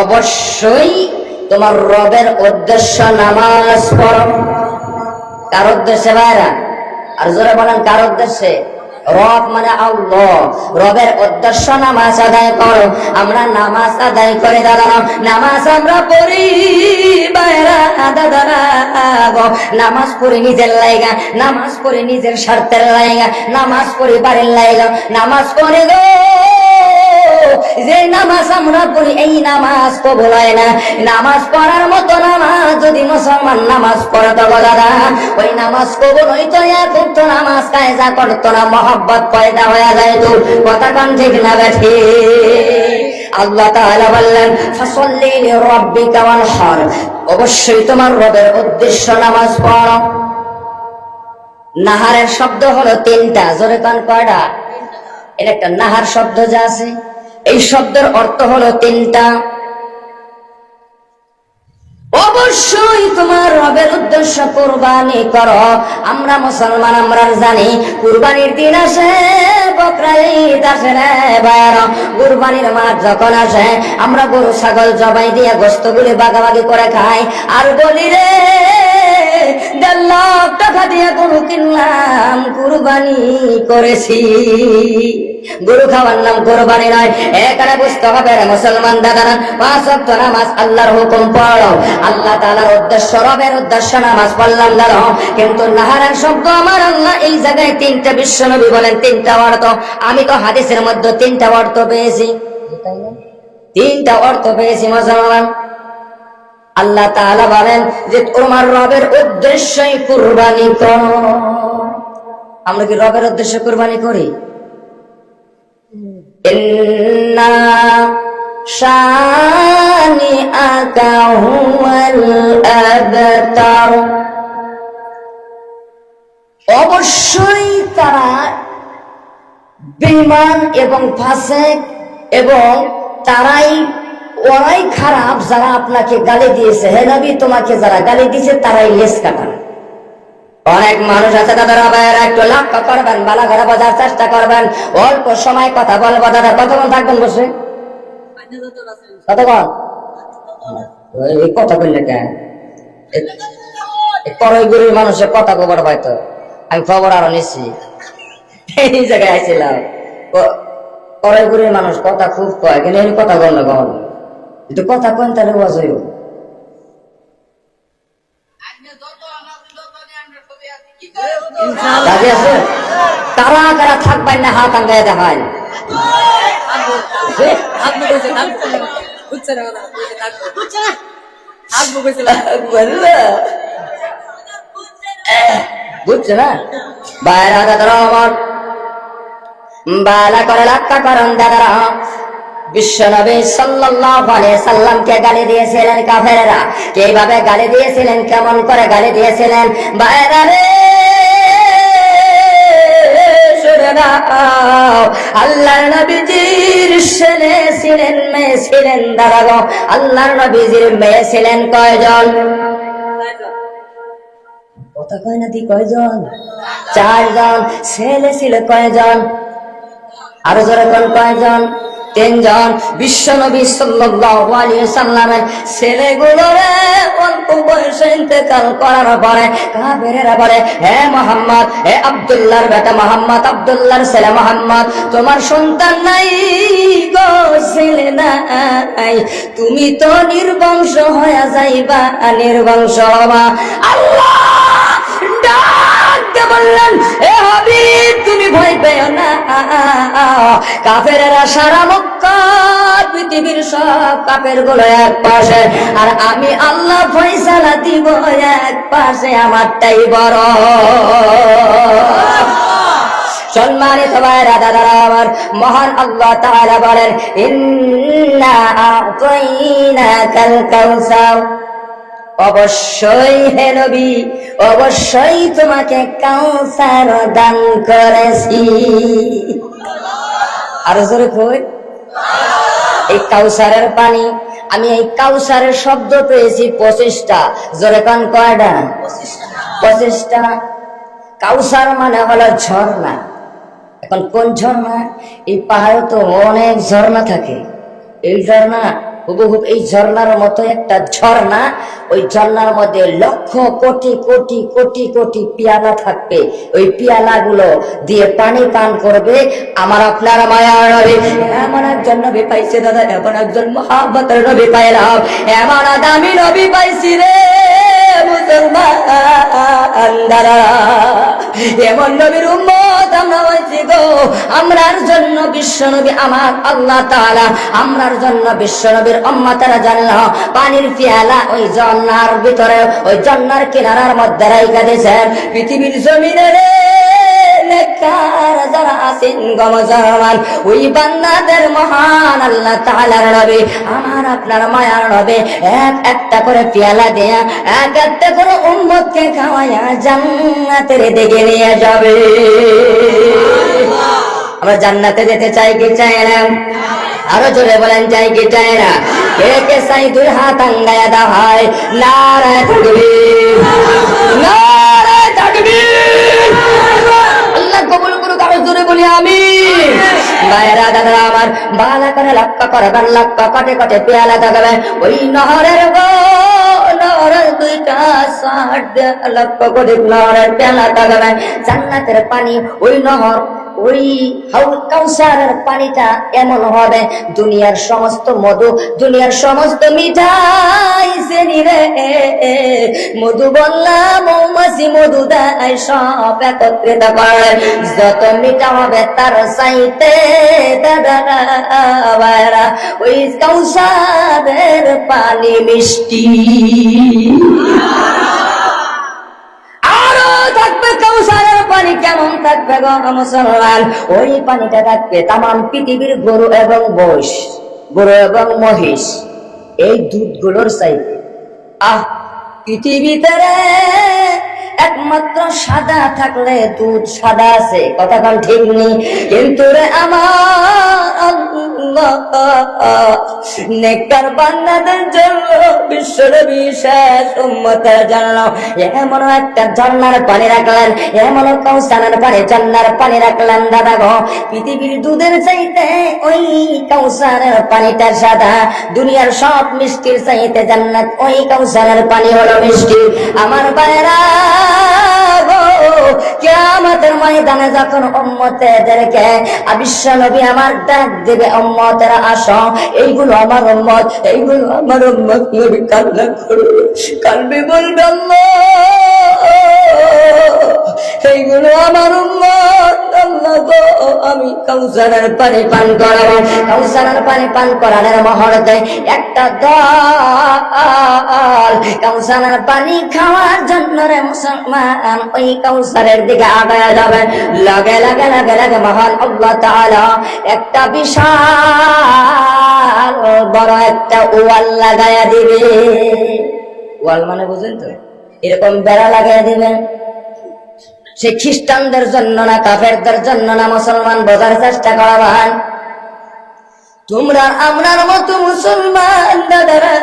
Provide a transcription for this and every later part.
অবশ্যই তোমার রবের উদ্দেশ্য নামাজ পড়ো। কার উদ্দেশ্যে ভাইরা? আর জোরে বলেন কার উদ্দেশ্যে? রব মানে আল্লাহ। রবের উদ্দেশ্য নামাজ আদায় করো। আমরা নামাজ আদায় করে দাদা নামাজ আমরা পড়ি নামাজ পড়ি নিজের লাইগা, নামাজ পড়ি নিজের স্বার্থের লাইগা, নামাজ পড়ি বাড়ির লাইগা, নামাজ পড়ে গো। যে নামাজ আমরা পড়ি, এই নামাজ কবুল হয় না। নামাজ পড়ার মতো নামাজ যদি মুসলমান নামাজ পড়তো গো দাদা, ওই নামাজ কবুল হইতো এক করতো নামাজ কায়দা করতো না, মহব্বত পয়দা হয়ে যায় তো কথা কান ঠিক না বেঠি? আল্লাহ তাআলা বললেন, ফাসাল্লি লিরাব্বিকা ওয়ানহার। অবশ্যই তোমার রবের উদ্দেশ্য নামাজ পড়ো। নাহারের শব্দ হলো তিনটা, জোরে কান কয়টা? এটা একটা নাহার শব্দ যা আছে এই শব্দের অর্থ হলো তিনটা। অবশ্যই তোমার রবের উদ্দেশ্য কোরবানি করো। আমরা মুসলমান আমরা জানি, কুরবানির দিন আসে কুরবানির যখন আসে, আমরা গরু, ছাগল জবাই দিয়ে গোস্তগুলি বাগাবাগি করে খাই। আর বলি রে দেড় লাখ টাকা দিয়ে গরু কিনলাম, কুরবানি করেছি। গরু খাওয়ার নাম কোরবানি নয়। এখানে বুঝতে হবে মুসলমান দাদারা, পাঁচ অক্ট নামাজ আল্লাহর হুকুম পড়ো। আল্লাহ তাআলার উদ্দেশ্য, রবের উদ্দেশ্য নামাজ পড়লাম দাঁড়ো কিন্তু নাহারার শব্দ আমার আল্লাহ এই জায়গায় তিনটা বিশ্ব নবী বলেন, তিনটা অর্থ। আমি তো হাদিসের মধ্যে তিনটা অর্থ পেয়েছি। তিনটা অর্থ পেয়েছি, মুসলমান। আল্লাহ তাআলা বলেন যে, তোমার রবের উদ্দেশ্যই কুরবানি করো। আমরা কি রবের উদ্দেশ্যে কুরবানি করি? অবশ্যই তারা বেমান এবং ফাসেক এবং তারাই ওরাই খারাপ যারা আপনাকে গালি দিয়েছে। হে নবী, তোমাকে যারা গালি দিয়েছে, তারাই লেস কাটা অনেক মানুষ আছে দাদার আবার একটু লক্ষ্য করবেন ঘরে বোঝার চেষ্টা করবেন। অল্প সময় কথা বলব দাদা কতক্ষণ থাকবেন বসে? কতক্ষণ? কথা বললে কেন? করই মানুষের কথা খবর হয়তো আমি খবর আরও নিচ্ছি এই জায়গায় আইছিলাম। করই মানুষ কথা খুব কয়, কিন্তু কথা কখন? কিন্তু কথা কোন তাহলে ওয়াজ রাজি আছে? কারা কারা থাকবেন না হাত আঙ্গায় দেখায়। বুঝছে না? বাইরা দাদারা আমার। বালা করে লাক্কা করেন দাদারা। বিশ্বনবী সাল্লাল্লাহু আলাইহি সাল্লামকে গালি দিয়েছিলেন কাফেররা? কীভাবে গালি দিয়েছিলেন? কেমন করে গালি দিয়েছিলেন? বাইরা রে! নাও আল্লাহর নবীজির ছেলে ছিলেন, মেয়ে ছিলেন, দাদা গো। নবীজির মেয়ে ছিলেন কয়জন? কথা কয় না কয়জন? চারজন। ছেলে ছিল কয়জন? আরও জোরে কয়জন? তিনজন বিশ্ব নবী সাল্লামের ছেলেগুলো অল্প বয়সে ইন্তেকাল করার পরে, কাফেরেরা বলে, হে মোহাম্মদ, হে আব্দুল্লাহর বেটা মোহাম্মদ, আব্দুল্লাহর ছেলে মোহাম্মদ, তোমার সন্তান নাই ছেলে নাই। তুমি তো নির্বংশ হয়ে যাইবা, নির্বংশ হবা। আল্লাহ ডাক দিয়ে বললেন, এ হবি তুমি ভয় পেও না। কাফেরেরা সারা মক্কা, পৃথিবীর সব কাপেরগুলো এক পাশে, আর আমি আল্লাহ ফয়সালা দিব এক পাশে, আমারটাই বড়। সম্মানিত ভাইরা দাদারা, আমার মহান আল্লাহ তাআলা বলেন, ইন্না আতাইনাকাল কাউসার। অবশ্যই হে নবী, অবশ্যই তোমাকে কাউসার দান করেছি। আর জোরে কই? এই কাউসারের পানি, আমি এই কাউসারের শব্দ পেয়েছি পঁচিশটা। জোরে কান কয়টা? পঁচিশটা। কাউসার মানে হলো ঝর্ণা। এখন কোন ঝর্ণা? এই পাহাড়ে তো অনেক ঝর্ণা থাকে। এই ঝর্ণা হুবহুব এই ঝর্ণার মতো একটা ঝর্ণা, ওই ঝর্ণার মধ্যে লক্ষ কোটি কোটি কোটি কোটি পিয়ালা থাকবে। ওই পিয়ালা গুলো দিয়ে পানি পান করবে। আমার আপনার মায়া নবী, এমন একজন নবী পাইছে দাদা, এমন একজন মহাব্বতের নবী পাইলাম। এমন দামি নবী পাইছি রে, মুসলমান এমন নবীর উম্মত আমরা হয়েছি গো। আমরার জন্য বিশ্ব নবী আমার আল্লাহ তাআলা, আমরার জন্য বিশ্ব নবীর উম্মতেরা জানলো, পানির পিয়ালা ওই জন্নার ভিতরে, ওই জন্নার কিনারার মধ্যে রাইখা দিয়েছেন। পৃথিবীর জমিনে রে মহান আল্লাহ নবী, আমার আপনার মায়ার একটা করে দেয়া, এক একটা দিকে নিয়ে যাবে। আমরা জান্নাতে যেতে চাই কি চাই না? আরও জোরে বলেন চাই কি চাই না কে চাই দুই হাত আঙ্গায়া দাহায় নারায় তাকবীর। নারায় তাকবীর। আল্লাহ কবুল করুক, আরও জোরে বলি আমি ভাইরা দাদা আমার বালা করে লক্ষ্য করবেন লক্ষ্য কটে কটে পেয়ালা থাকবে ওই নহরের গো লক্ষ্য করে নহরের পেয়ালা থাকবে জান্নাতের পানি ওই নহর ওই হাউল কাউসারের পানিটা এমন হবে, দুনিয়ার সমস্ত মধু, দুনিয়ার সমস্ত মিঠাই শ্রেণি রে। মধু বললাম, মৌমাছি মধু দেয়, সব একত্রিত করে। যত মিঠা হবে তার সাইতে দাদা ওই কাউসারের পানি মিষ্টি। আরও থাকবে কাউসারের পানি কেমন থাকবে গো মুসলমান? ওই পানিটা থাকবে তামাম পৃথিবীর গরু এবং বৈশ গরু এবং মহিষ। এই দুধগুলোর চাইতে, আহ, পৃথিবীতে একমাত্র সাদা থাকলে দুধ সাদা আছে। কথা কান ঠিক নেই? কিন্তু রে আমার বান্দাদের জন্য বিশ্বর বিশেষ উম্মতের জন্য এমন একটা ঝর্ণার পানি রাখলেন এমন কৌসানের পানি ঝর্ণার পানি রাখলেন দাদা গো। পৃথিবীর দুধের চাইতে ওই কৌসারের পানিটা সাদা, দুনিয়ার সব মিষ্টির চাইতে জান্নাত ওই কৌসারের পানি হলো মিষ্টি। আমার বাইরা কিয়ামতের ময়দানে যখন উম্মতেদেরকে বিশ্ব নবী আমার ডাক দেবে, উম্মতেরা আসো, এইগুলো আমার উম্মত, এইগুলো আমার উম্মত। নবী কান্না করবে কানবে বলবে আল্লাহ। এইগুলো আমার আমি কাউসারের পানি পান করাবো। কাউসারের পানি পান করানোর মুহূর্তে একটা দল। কাউসারের পানি খাওয়ার জন্য রে মুসলমান, ওই কাউসারের দিকে আগায় যাবে। লাগে লাগে লাগে লাগে মহান আল্লাহ তাআলা একটা বিশাল বড় একটা ওয়াল লাগায়া দিবে। ওয়াল মানে বুঝেন তো? এরকম বেড়া লাগিয়ে দিবেন সে খ্রিস্টানদের জন্য না, কাফেরদের জন্য না, মুসলমান বোঝার চেষ্টা করা ভাই। তোমরা আমরার মতো মুসলমান দাদারা।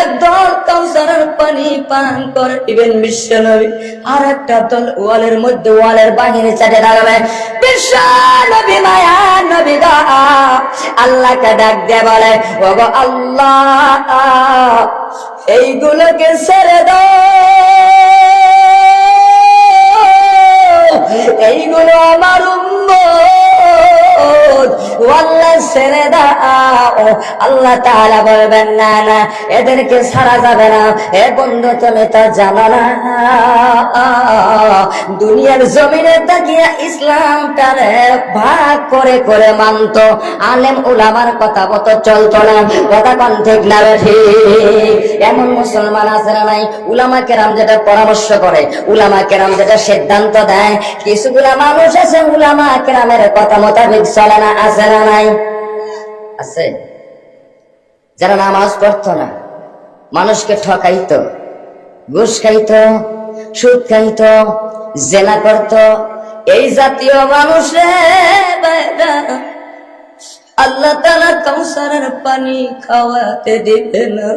একদল কাউসারের পানি পান করে বিশ্ব নবী আর একটা দল ওয়ালের মধ্যে ওয়ালের চাটে দাঁড়াবে। বিশ্ব নবী মায়া নবী গা, আল্লাহকে ডাক দিয়ে বলে আল্লাহ, এইগুলোকে ছেড়ে দাও। এইগুলো আমার উম্মত। আল্লাহ ছেড়ে আল্লাহ তাআলা বলবেন, না না, এদেরকে ছাড়া যাবে না। এ বন্ধু, তুমি তো জানো না। দুনিয়ার জমিনে তাকিয়া ইসলামটারে ভাগ করে করে মানত। আলেম উলামার কথা মতো চলতো না। কথা কোন ঠিক না এমন মুসলমান আছে না নাই? উলামা কেরাম যেটা পরামর্শ করে, উলামা কেরাম যেটা সিদ্ধান্ত দেয়। কিছুগুলা মানুষ আছে উলামা কেরামের কথা মোতাবেক চলে না, আছে না নাই? আছে। যারা নামাজ পড়ত না, মানুষকে ঠকাইত, ঘুষ খাইত, সুদ খাইত, জেনা করত, এই জাতীয় মানুষের আল্লাহ তালা কৌসারের পানি খাওয়াতে দিবে না।